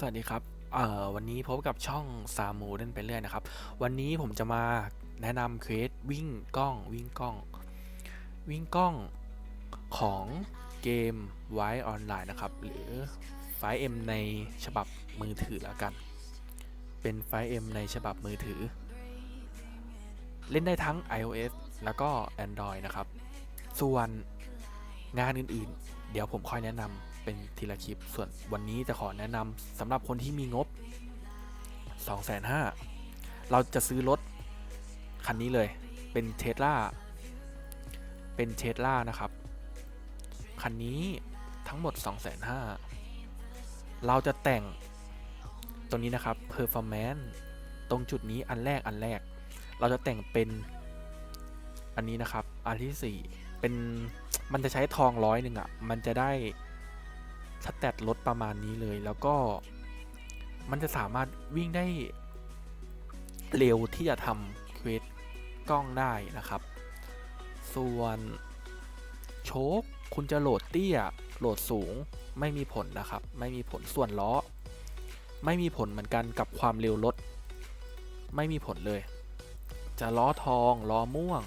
สวัสดีครับ เอ่อ วันนี้พบกับช่องซามูเล่นไปเรื่อยนะครับ วันนี้ผมจะมาแนะนำเควสวิ่งกล้องวิ่งกล้อง วิ่งกล้องของเกมไว้ออนไลน์นะครับ หรือไฟเอ็มในฉบับมือถือแล้วกัน เป็นไฟเอ็มในฉบับมือถือ เล่นได้ทั้ง iOS แล้วก็ Android นะครับ ส่วน งานอื่นๆ เดี๋ยวผมค่อยแนะนำเป็นทีละคลิป ส่วนวันนี้จะขอแนะนำสำหรับคนที่มีงบ 2 5 0 0 0เราจะซื้อรถคันนี้เลย เป็นเทสลาเป็นเทสลานะครับ คันนี้ทั้งหมด 2 5 0 0 0เราจะแต่งตรงนี้นะครับ performance ตรงจุดนี้อันแรกอันแรก เราจะแต่งเป็นอันนี้นะครับ อันที่ 4 เป็น มันจะใช้ทองร้อยหนึ่งอะ่ะ มันจะได้สแตทลดประมาณนี้เลย แล้วก็มันจะสามารถวิ่งได้เร็วที่จะทำเควสกล้องได้นะครับ ส่วนโชคคุณจะโหลดเตี้ย โหลดสูงไม่มีผลนะครับ ไม่มีผลส่วนล้อ ไม่มีผลเหมือนกันกับความเร็วรถ ไม่มีผลเลย จะล้อทองล้อม่วง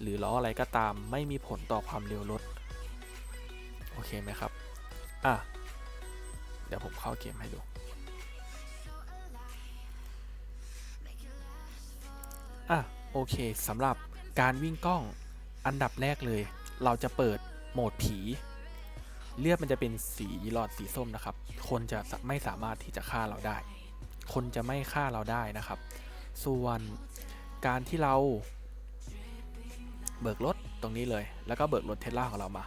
หรือล้ออะไรก็ตามไม่มีผลต่อความเร็วรถ โอเคไหมครับ อะ เดี๋ยวผมเข้าเกมให้ดู อะ โอเคสำหรับการวิ่งกล้องอันดับแรกเลย เราจะเปิดโหมดผี เลือดมันจะเป็นสีหลอดสีส้มนะครับ คนจะไม่สามารถที่จะฆ่าเราได้ คนจะไม่ฆ่าเราได้นะครับ ส่วนการที่เรา เบิกรถตรงนี้เลย แล้วก็เบิกรถเทสลาของเรามา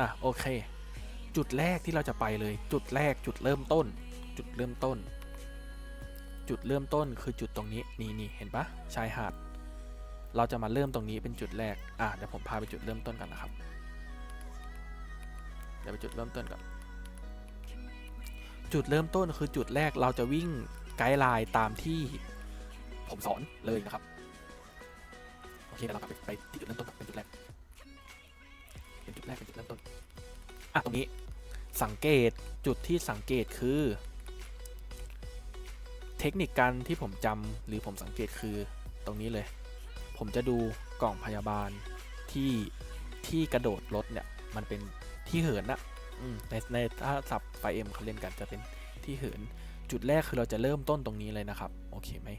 อะโอเค จุดแรกที่เราจะไปเลย จุดแรกจุดเริ่มต้น จุดเริ่มต้น จุดเริ่มต้นคือจุดตรงนี้นี่นี่เห็นปะชายหาด เราจะมาเริ่มตรงนี้เป็นจุดแรก อะเดี๋ยวผมพาไปจุดเริ่มต้นกันนะครับ เดี๋ยวไปจุดเริ่มต้นก่อน จุดเริ่มต้นคือจุดแรกเราจะวิ่งไกด์ไลน์ตามที่ผมสอนเลยนะครับ เคเดี๋ยวเรากลับไปไปที่จุดเริ่มต้นก่อนเป็นจุดแรกเป็นจุดแรกเป็นจุดเริ่มต้นอะตรงนี้สังเกตจุดที่สังเกตคือ เทคนิคการที่ผมจำหรือผมสังเกตคือตรงนี้เลย ผมจะดูกล่องพยาบาลที่ที่กระโดดรถเนี่ยมันเป็นที่เหินนะในในถ้าสับไฟเอ็มเขาเล่นกันจะเป็นที่เหิน จุดแรกคือเราจะเริ่มต้นตรงนี้เลยนะครับ โอเคไหม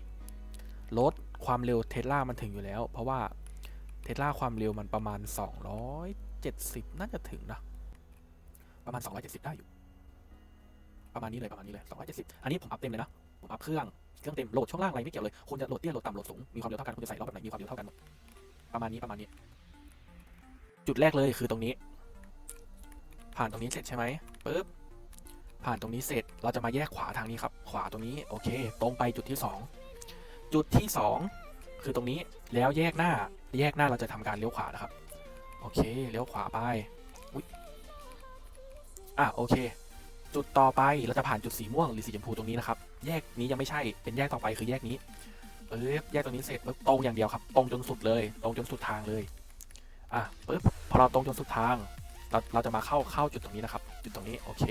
รถความเร็วเทสลามันถึงอยู่แล้ว เพราะว่าเทสลาความเร็วมันประมาณ 270 น่าจะถึงนะ ประมาณ 270 ได้อยู่ ประมาณนี้เลยประมาณนี้เลย 270 อันนี้ผมอัพเต็มเลยนะ ผมอัพเครื่อง เครื่องเต็ม โหลดช่วงล่างอะไรไม่เกี่ยวเลย คุณจะโหลดเตี้ยโหลดต่ำโหลดสูง มีความเร็วเท่ากัน คุณจะใส่รอบแบบไหน มีความเร็วเท่ากันหมด ประมาณนี้ประมาณนี้ จุดแรกเลยคือตรงนี้ ผ่านตรงนี้เสร็จใช่ไหมปึ๊บผ่านตรงนี้เสร็จ เราจะมาแยกขวาทางนี้ครับ ขวาตรงนี้ โอเค ตรงไปจุดที่ 2 จุดที่ 2 คือตรงนี้แล้วแยกหน้าแยกหน้าเราจะทำการเลี้ยวขวานะครับ โอเคเลี้ยวขวาไปอุ๊ยอะโอเค จุดต่อไปเราจะผ่านจุดสีม่วงหรือสีชมพูตรงนี้นะครับ แยกนี้ยังไม่ใช่เป็นแยกต่อไปคือแยกนี้ปึ๊บแยกตรงนี้เสร็จปึ๊บตรงอย่างเดียวครับ ตรงจนสุดเลย ตรงจนสุดทางเลยอะปึ๊บพอเราตรงจนสุดทางเราเราจะมาเข้าเข้าจุดตรงนี้นะครับ จุดตรงนี้โอเค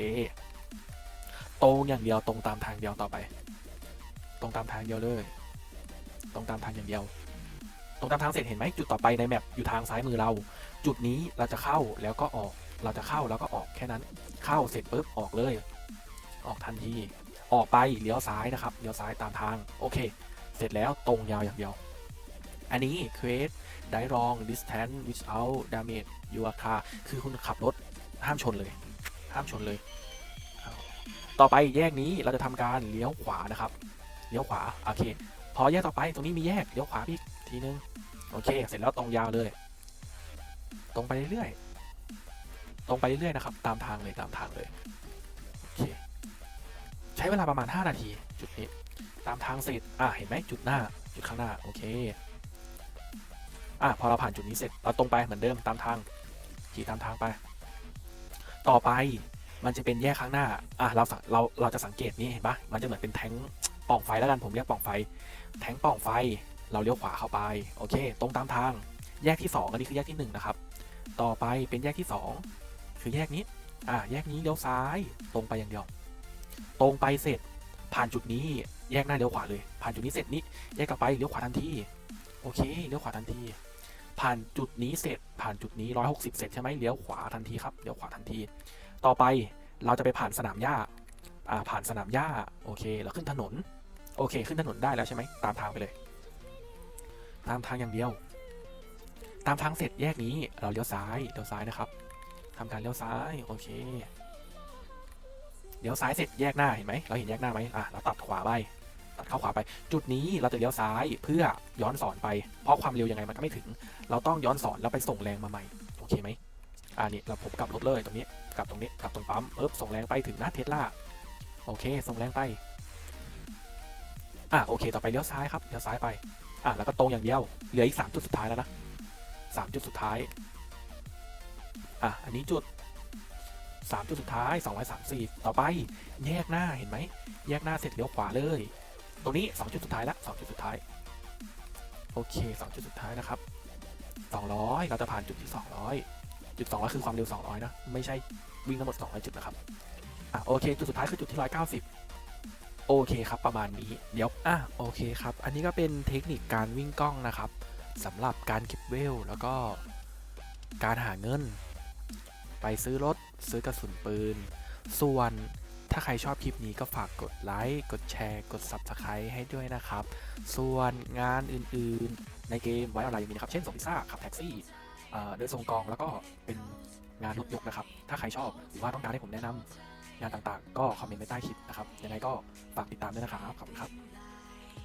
ตรงอย่างเดียวตรงตามทางเดียวต่อไป ตรงตามทางเดียวเลย ตรงตามทางอย่างเดียว ตรงตามทางเสร็จเห็นไหมจุดต่อไปในแมปอยู่ทางซ้ายมือเรา จุดนี้เราจะเข้าแล้วก็ออก เราจะเข้าแล้วก็ออกแค่นั้น เข้าเสร็จปุ๊บออกเลย ออกทันที ออกไปเลี้ยวซ้ายนะครับ เลี้ยวซ้ายตามทาง โอเค เสร็จแล้วตรงยาวอย่างเดียว อันนี้ create ได้รอง distance without damage your car คือคุณขับรถห้ามชนเลย ห้ามชนเลย ต่อไปแยกนี้เราจะทำการเลี้ยวขวานะครับ เลี้ยวขวา โอเค พอแยกต่อไปตรงนี้มีแยกเลี้ยวขวาพี่ทีนึงโอเค เสร็จแล้วตรงยาวเลย ตรงไปเรื่อยๆตรงไปเรื่อยๆนะครับ ตามทางเลยตามทางเลยโอเคใช้เวลาประมาณ 5 นาที จุดนี้ ตามทางเสร็จอะเห็นไหมจุดหน้า จุดข้างหน้าโอเคอะพอเราผ่านจุดนี้เสร็จเราตรงไปเหมือนเดิมตามทางขี่ตามทางไป ต่อไปมันจะเป็นแยกข้างหน้า อะเราเราเราจะสังเกตนี้เห็นปะมันจะเหมือนเป็นแทง ป่องไฟแล้วกันผมเรียกป่องไฟ แทงป่องไฟเราเลี้ยวขวาเข้าไปโอเค ตรงตามทางแยกที่ 2 อันนี้คือแยกที่ 1 นะครับ ต่อไปเป็นแยกที่ 2 คือแยกนี้อ่าแยกนี้เลี้ยวซ้ายตรงไปอย่างเดียว ตรงไปเสร็จผ่านจุดนี้แยกหน้าเลี้ยวขวาเลย ผ่านจุดนี้เสร็จนี้แยกกลับไปเลี้ยวขวาทันทีโอเคเลี้ยวขวาทันทีผ่านจุดนี้เสร็จผ่านจุดนี้ 160 เสร็จใช่ไหมเลี้ยวขวาทันทีครับเลี้ยวขวาทันที ต่อไปเราจะไปผ่านสนามหญ้าอ่าผ่านสนามหญ้าโอเค แล้วขึ้นถนน โอเค ขึ้นถนนได้แล้วใช่ไหมตามทางไปเลย ตามทางอย่างเดียว ตามทางเสร็จแยกนี้เราเลี้ยวซ้ายเลี้ยวซ้ายนะครับทำการเลี้ยวซ้ายโอเคเลี้ยวซ้ายเสร็จแยกหน้าเห็นไหมเราเห็นแยกหน้าไหมอะเราตัดขวาไปตัดเข้าขวาไป จุดนี้เราจะเลี้ยวซ้ายเพื่อย้อนสอนไป เพราะความเร็วยังไงมันก็ไม่ถึง เราต้องย้อนสอนแล้วไปส่งแรงมาใหม่โอเคไหมอ่านี่เราผมกลับรถเลยตรงนี้กลับตรงนี้กลับตรงปั๊มเอ๊บส่งแรงไปถึงหน้าเทสลาโอเค ส่งแรงไป อะโอเค ต่อไปเลี้ยวซ้ายครับ เลี้ยวซ้ายไป อะแล้วก็ตรงอย่างเดียว เหลืออีกสามจุดสุดท้ายแล้วนะสามจุดสุดท้าย อะ อันนี้จุดสามจุดสุดท้ายสองร้อยสามสี่ต่อไป แยกหน้า เห็นไหม แยกหน้าเสร็จเลี้ยวขวาเลย ตรงนี้สองจุดสุดท้ายละสองจุดสุดท้าย โอเคสองจุดสุดท้ายนะครับสองร้อยเราจะผ่านจุดที่สองร้อยจุดสองร้อยคือความเร็วสองร้อยนะ ไม่ใช่วิ่งทั้งหมดสองร้อยจุดนะครับ อะโอเค จุดสุดท้ายคือจุดที่ร้อยเก้าสิบ โอเคครับประมาณนี้เดี๋ยวอะโอเคครับ อันนี้ก็เป็นเทคนิคการวิ่งกล้องนะครับสำหรับการเก็บเวล แล้วก็การหาเงิน ไปซื้อรถซื้อกระสุนปืน ส่วนถ้าใครชอบคลิปนี้ก็ฝากกดไลค์ กดแชร์ กด Subscribe ให้ด้วยนะครับ ส่วนงานอื่นๆ ในเกมไว้อะไรมีนะครับ เช่นส่งพิซซ่าขับแท็กซี่เดินส่งกองแล้วก็เป็นงานรถยกนะครับ ถ้าใครชอบหรือว่าต้องการให้ผมแนะนำ งานต่างๆ ก็คอมเมนต์ไว้ใต้คลิปนะครับยังไงก็ฝากติดตามด้วยนะครับขอบคุณครับ